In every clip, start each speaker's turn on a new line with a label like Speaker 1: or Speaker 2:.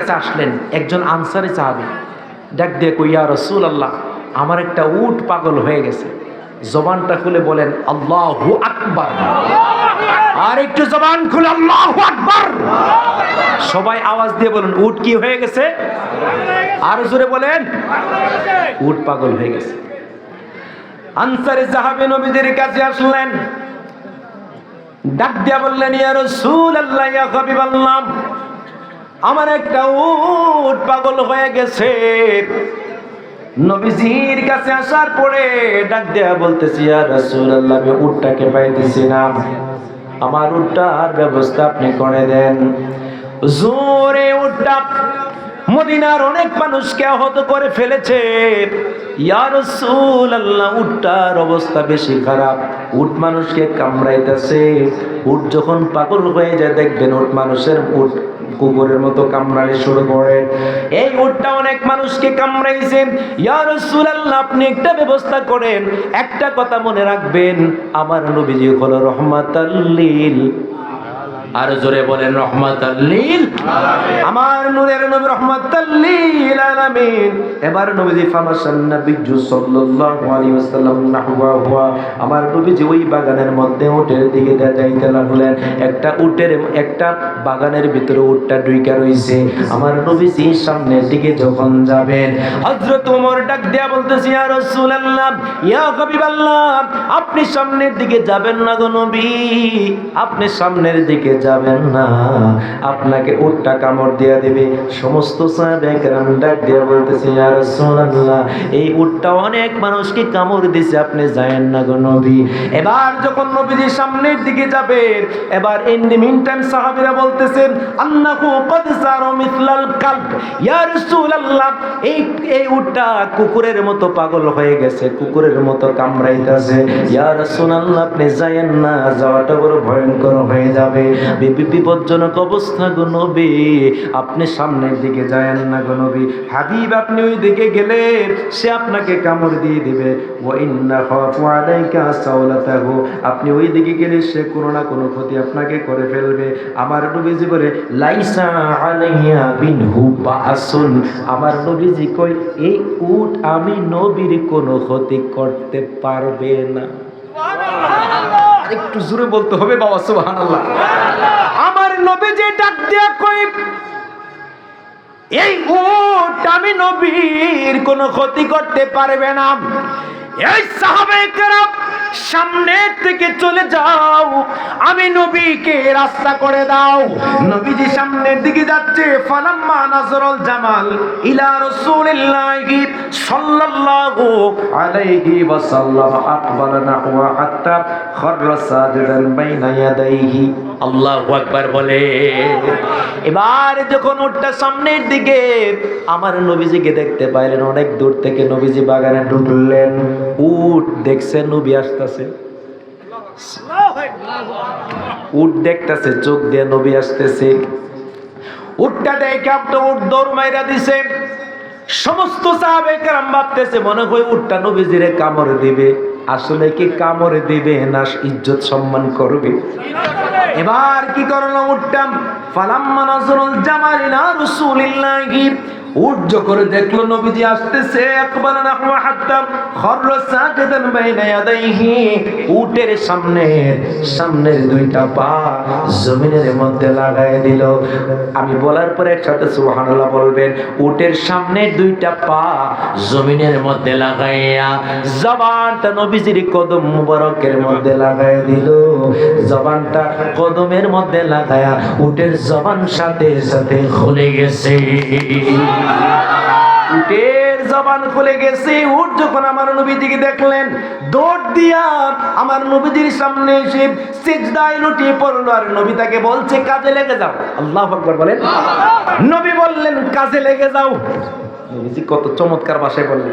Speaker 1: কাছে আসলেন, একজন আনসারি সাহাবি। ডাক দিয়ে কইয়া রসুল আল্লাহ আমার একটা উট পাগল হয়ে গেছে। জবানটা খুলে বলেন, আল্লাহু আকবার। আর একটু জবান খুলে, আল্লাহু আকবার। সবাই আওয়াজ দিয়ে বলুন, উট কি হয়ে গেছে? আর জোরে বলেন, উট পাগল হয়ে গেছে। আনসারি সাহাবি নবীদের কাছে আসলেন। ডাক দিয়া বললেন, ইয়া রাসূল আল্লাহ ইয়া হাবিবাল্লাহ। আমার একটা উট পাগল হয়ে গেছে। নবীজির কাছে আসার পরে ডাক দেয়া বলতেছি আর রাসূলুল্লাহ, আমি উটটাকে পাইতেছি না। আমার উটটার ব্যবস্থা আপনি করে দেন। জোরে উটটা মদিনার অনেক মানুষকে আহত করে ফেলেছে। উটটার অবস্থা বেশি খারাপ। উট মানুষকে কামড়াইতেছে। উট যখন পাগল হয়ে যায়, দেখবেন উট মানুষের উট কুকুরের মতো কামড়ানি শুরু করে। এই উটটা অনেক মানুষকে কামড়াইছে। রাসূলুল্লাহ, আপনি একটা ব্যবস্থা করেন। একটা কথা মনে রাখবেন, আমার নবীজি হলো রহমাতাল লিল। আর জোরে বলেন, রহমাতাল্লিল আমার নূরের নবী আলামিন। এবার নবীজি ফামাশান নবিয়্যু সাল্লাল্লাহু আলাইহি ওয়াসাল্লাম নাহওয়া হুয়া। আমার নবীজি ওই বাগানের মধ্যে উটের দিকে যাইতে লাগলেন। একটা উটের, একটা বাগানের ভিতরে উটটা ঢুইকা রইছে। আমার নবীজি সামনের দিকে যখন যাবেন, হযরত ওমর ডাক দেয়া বলতেছি, ইয়া রাসূলুল্লাহ, ইয়া আপনি সামনের দিকে যাবেন না গো নবী? আপনি সামনের দিকে যাবেন না। আপনাকে উটটা কামড় দিয়া দিবে। সমস্ত দিয়া বলতেছে এই উটটা অনেক মানুষকে কামড় দিছে, আপনি যায়েন না গো নবী। এবার যখন নবীজি সামনের দিকে যাবে এবার ইন দি মিন টাইম সাহাবীরা বলতেছেন আন্নাহু কদ সারা মিথলাল কালব। ইয়া রাসূলুল্লাহ, এই এই উটটা কুকুরের মতো পাগল হয়ে গেছে, কুকুরের মতো কামড়াইতেছে। ইয়া রাসূলুল্লাহ, আপনি যায়েন না, যাওয়াটা বড় ভয়ঙ্কর হয়ে যাবে। বিপজ্জনক অবস্থা গো নবী। আপনি সামনের দিকে যায়েন না গো নবী। হাবিব, আপনি ওই দিকে গেলে সে আপনাকে কামড় দিয়ে দিবে। ওয়া ইন্না খাফু আলাইকা আপনি ওই দিকে গেলে সে কোনো না কোনো ক্ষতি আপনাকে করে ফেলবে। আমার নবীজি বলে, লাইসা আলাইয়া বিনহু বাসুন। আমার নবীজি কই এই উট আমি নবীর কোনো ক্ষতি করতে পারবে না। একটু জোরে বলতে হবে বাবা, সুবহানাল্লাহ। আমার নবী যে ডাক দিয়া কই এই উট আমি নবীর কোনো ক্ষতি করতে পারবে না। এই সাহাবে কেরাম, সামনে থেকে চলে যাও। আমি নবীকে রাস্তা করে দাও। নবীজি সামনের দিকে যাচ্ছে। ফালাম্মা নাজরুল জামাল ইলা রাসূলিল্লাহি সাল্লাল্লাহু আলাইহি ওয়াসাল্লাম। আকবার নাহওয়া হাত্তা খাররা সাজিদান বাইনা ইয়াদাইহি। আল্লাহু আকবার বলে। এবার যখন উঠটা সামনের দিকে, আমার নবীজিকে দেখতে পাইলেন, অনেক দূর থেকে নবীজি বাগানে ঢুকলেন। উট দেখছে, নবী আসতেছে। উট দেখতেছে, চোখ দিয়ে নবী আসতেছে। উটটা দেখে আপনি উট দৌড় মাইরা দিছে। সমস্ত সাহাবে কেরাম ভাবতেছে, মনে হয় উটটা নবীজিরে কামড় দিবে। আসলে কি কামড় দিবে না, ইজ্জত সম্মান করবে? এবার কি করল উঠতাম? ফালাম্মা নজরুল জামালিনা রাসূলিল্লাহি। উঠ করে দেখল নবীজি আসতেছে, একবার নাহওয়া হাত্তা খররা সাজিদান বাইনা ইয়াদাইহি, উটের সামনে, সামনের দুইটা পা জমিনের মধ্যে লাগায় দিল। আমি বলার পরে একসাথে সুবহানাল্লাহ বলবেন, উটের সামনে দুইটা পা জমিনের মধ্যে লাগাইয়া জবানটা নবীজির কদম মুবারকের মধ্যে লাগাই দিল। জবানটা কদমের মধ্যে লাগায়া উটের জবান সাথে সাথে খুলে গেছে। উটের জবান খুলে গেছে। উট যখন আমার নবীজিকে দেখলেন, দৌড় দিয়া আমার নবীজির সামনে এসে সেজদায় লুটিয়ে পড়ল। আর নবী তাকে বলছে, কাজে লেগে যাও। আল্লাহ আকবার বলেন। নবী বললেন, কাজে লেগে যাও। নবীজি কত চমৎকার ভাষায় বললেন।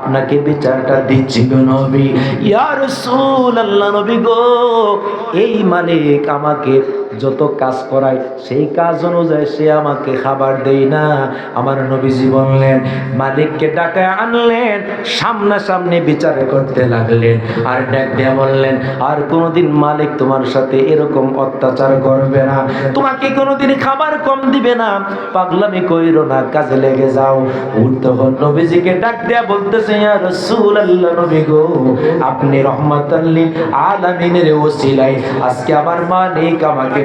Speaker 1: আপনাকে বিচারটা দিচ্ছি গো নবী। ইয়া রাসূলুল্লাহ নবী গো এই মালিক আমাকে যত কাজ করায়, সেই কাজ অনুযায়ী সে আমাকে খাবার দেই না। আমার নবীজি বললেন, মালিককে ডাকায় আনলেন, সামনাসামনি বিচার করতে লাগলেন। আর ডাক দিয়ে বললেন, আর কোনোদিন মালিক তোমার সাথে এরকম অত্যাচার করবে না। তোমাকে কোনোদিন খাবার কম দিবে না। পাগলামি কইরো না, কাজে লেগে যাও। তখন নবীজিকে ডাক দেয়া বলতেছে, ইয়া রাসূলুল্লাহ নবী গো, আপনি রহমাতাল লিল আলামিনের ওসিলায়। আজকে আমার মালিক আমাকে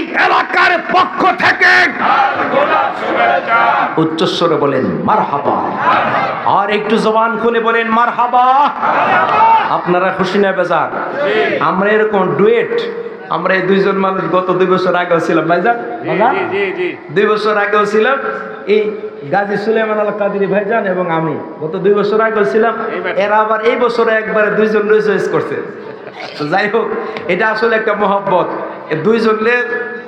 Speaker 1: এই এলাকার পক্ষ থেকে উচ্চস্বরে বলেন মারহাবা। আর একটু জবান খুলে বলেন মারহাবা। আপনারা খুশি না বেজার? আমরা এরকম ডুয়েট। আমরা এই দুইজন মানুষ গত দুই বছর আগেও ছিলাম ভাইজান? দুই বছর আগেও ছিলাম। এই গাজী সুলেমান আল কাদিরি ভাইজান এবং আমি গত দুই বছর আগেও ছিলাম। এরা আবার এই বছরে একবারে দুইজন চয়েস করছে। যাই হোক এটা আসলে একটা মহব্বত। এ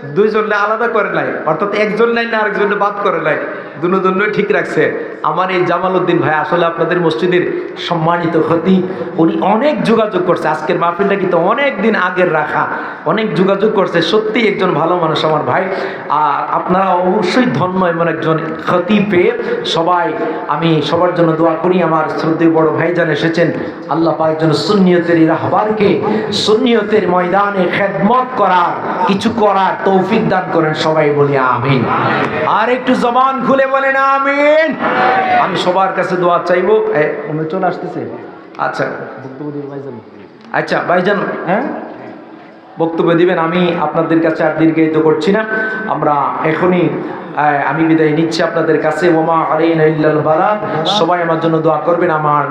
Speaker 1: দুইজনলে আলাদা করে নাই। অর্থাৎ একজন নাই না আরেকজন বাদ করে নাই। দুজনই ঠিক রাখছে। আমার এই জামাল উদ্দিন ভাই আসলে আপনাদের মসজিদের সম্মানিত ক্ষতি উনি অনেক যোগাযোগ করছে। আজকের মাহফিলটা কিন্তু অনেক দিন আগের রাখা। অনেক যোগাযোগ করছে। সত্যি একজন ভালো মানুষ আমার ভাই। আর আপনারা অবশ্যই ধন্য এমন একজন ক্ষতি পেয়ে সবাই আমি সবার জন্য দোয়া করি। আমার শ্রদ্ধেয় বড় ভাইজান এসেছেন। আল্লাহ পাকের জন্য সুন্নিয়তের এই রাহবারকে সুন্নিয়তের ময়দানে খেদমত করার, কিছু করার তৌফিক দান করেন সবাই বলি আমিন। আর একটু জবান খুলে বলেন আমিন। আমি সবার কাছে দোয়া চাইব। উনি চলে আসতেছে। আচ্ছা। আচ্ছা ভাইজান হ্যাঁ? বক্তব্য দিবেন। আমি আপনাদের কাছে আর দীর্ঘায়িত করছি না। আমরা এখনই আমি বিদায় নিচ্ছি আপনাদের কাছে। ওমা আলাইনা ইল্লাল বালাগ সবাই আমার জন্য দোয়া করবেন। আমার